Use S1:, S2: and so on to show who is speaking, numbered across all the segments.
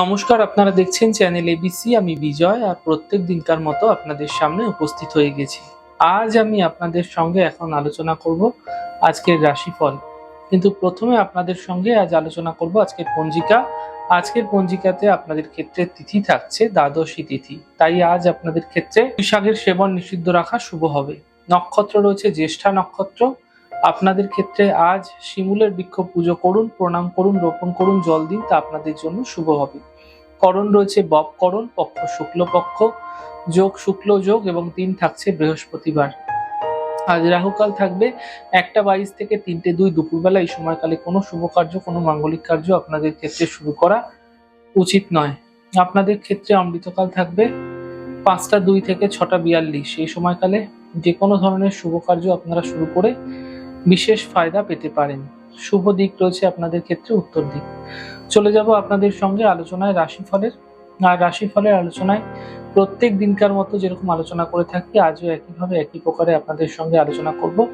S1: নমস্কার, আপনারা দেখছেন চ্যানেল এবিসি আমি বিজয় আর প্রত্যেক দিনকার মতো আপনাদের সামনে উপস্থিত হয়ে গেছি। আজ আমি আপনাদের সঙ্গে এখন আলোচনা করব আজকের রাশিফল। কিন্তু প্রথমে আপনাদের সঙ্গে আজ আলোচনা করব আজকের পঞ্জিকা। আজকের পঞ্জিকাতে আপনাদের ক্ষেত্রে তিথি থাকছে দ্বাদশী তিথি। তাই আজ আপনাদের ক্ষেত্রে বৈশাখের সেবন নিষিদ্ধ রাখা শুভ হবে। নক্ষত্র রয়েছে জ্যেষ্ঠা নক্ষত্র। আপনাদের ক্ষেত্রে আজ শিমুলের বৃক্ষ পুজো করুন, প্রণাম করুন, রোপণ করুন, জল দিন, তা আপনাদের জন্য শুভ হবে। করণ রয়েছে বব করণ, পক্ষ শুক্লপক্ষ যোগ শুক্ল যোগ এবং দিন থাকছে বৃহস্পতিবার। আজ রাহুকাল থাকবে, একটা বাইশ থেকে তিনটে দুই দুপুরবেলা, এই সময়কালে কোনো শুভ কার্য, কোনো মাঙ্গলিক কার্য আপনাদের ক্ষেত্রে শুরু করা উচিত নয়। আপনাদের ক্ষেত্রে অমৃতকাল থাকবে, পাঁচটা দুই থেকে ছটা বিয়াল্লিশ। এই সময়কালে যে কোনো ধরনের শুভ কার্য আপনারা শুরু করে বিশেষ ফায়দা পেতে পারেন। শুভ দিক রয়েছে আপনাদের ক্ষেত্রে উত্তর দিক। চলে যাব আপনাদের সঙ্গে আলোচনায় রাশিফলের। আর রাশিফলের আলোচনায় প্রত্যেক দিনকার মতো যেরকম আলোচনা করে থাকি, আজও একইভাবে একই প্রকারে আপনাদের সঙ্গে আলোচনা করব।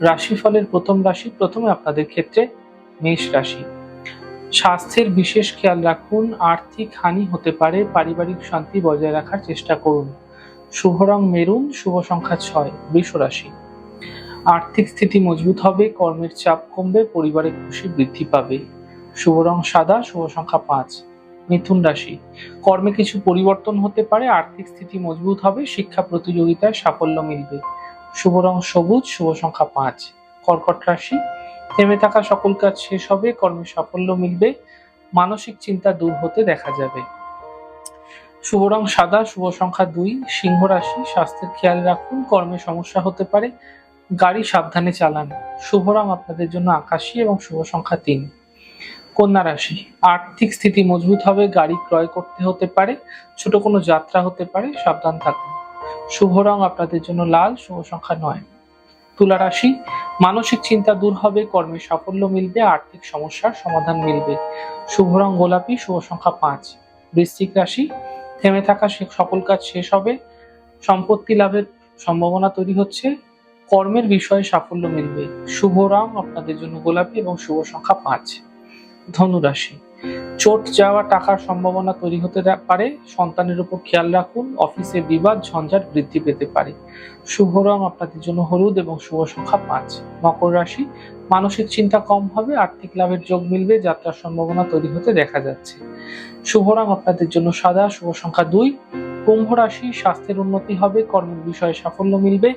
S1: রাশিফলের প্রথম রাশি, প্রথমে আপনাদের ক্ষেত্রে মেষ রাশি। স্বাস্থ্যের বিশেষ খেয়াল রাখুন, আর্থিক হানি হতে পারে, পারিবারিক শান্তি বজায় রাখার চেষ্টা করুন। শুভ রং মেরুন, শুভ সংখ্যা ছয়, বৃষ রাশি। আর্থিক স্থিতি মজবুত হবে, কর্মের চাপ কমবে, পরিবারের খুশি বৃদ্ধি পাবে। শুভ রং সাদা, শুভ সংখ্যা পাঁচ। মিথুন রাশি। কর্মে কিছু পরিবর্তন হতে পারে, আর্থিক স্থিতি মজবুত হবে, শিক্ষা প্রতিযোগিতায় সাফল্য মিলবে। শুভ রং সবুজ, শুভ সংখ্যা পাঁচ। কর্কট রাশি। থেমে থাকা সকল কাজ শেষ হবে, কর্মে সাফল্য মিলবে, মানসিক চিন্তা দূর হতে দেখা যাবে। শুভ রং সাদা, শুভ সংখ্যা দুই। সিংহ রাশি, স্বাস্থ্যের খেয়াল রাখুন, কর্মে সমস্যা হতে পারে গাড়ি সাবধানে চালান। শুভ রং আপনাদের জন্য আকাশী এবং শুভ সংখ্যা তিন। কন্যা রাশি, আর্থিক স্থিতি মজবুত হবে, গাড়ি ক্রয় করতে হতে পারে, ছোট কোনো যাত্রা হতে পারে, সাবধান থাকুন। শুভ রং আপনাদের জন্য লাল, শুভ সংখ্যা নয়। তুলা রাশি, মানসিক চিন্তা দূর হবে, কর্মে সাফল্য মিলবে, আর্থিক সমস্যার সমাধান মিলবে। শুভ রং গোলাপি, শুভ সংখ্যা পাঁচ। বৃশ্চিক রাশি, থেমে থাকা সকল কাজ শেষ হবে, সম্পত্তি লাভের সম্ভাবনা তৈরি হচ্ছে কর্মের বিষয়ে সাফল্য মিলবে। শুভ রং আপনাদের জন্য গোলাপি এবং শুভ সংখ্যা পাঁচ। ধনুরাশি। চোট যাওয়া টাকার সম্ভাবনা তৈরি হতে পারে। সন্তানের উপর খেয়াল রাখুন, অফিসে বিবাদ, ঝঞ্ঝাট বৃদ্ধি পেতে পারে। শুভ রং আপনাদের জন্য হলুদ এবং শুভ সংখ্যা পাঁচ। মকর রাশি। মানসিক চিন্তা কম হবে, আর্থিক লাভের যোগ মিলবে, যাত্রার সম্ভাবনা তৈরি হতে দেখা যাচ্ছে। শুভ রং আপনাদের জন্য সাদা, শুভ সংখ্যা দুই। কুম্ভ রাশি স্বাস্থ্যের উন্নতি হবে, কর্মের বিষয়ে সাফল্য মিলবে,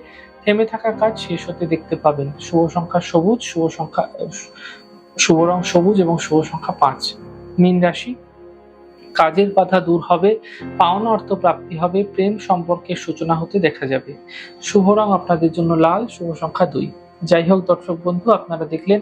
S1: থেমে থাকা কাজ শেষ হতে দেখতে পাবেন। শুভ সংখ্যা সবুজ, শুভ সংখ্যা, শুভ রং সবুজ এবং শুভ সংখ্যা পাঁচ। মীন রাশি, কাজের বাধা দূর হবে, পাওনা অর্থ প্রাপ্তি হবে, প্রেম সম্পর্কের সূচনা হতে দেখা যাবে। শুভ রং আপনাদের জন্য লাল, শুভ সংখ্যা দুই। যাই হোক দর্শক বন্ধু, আপনারা দেখলেন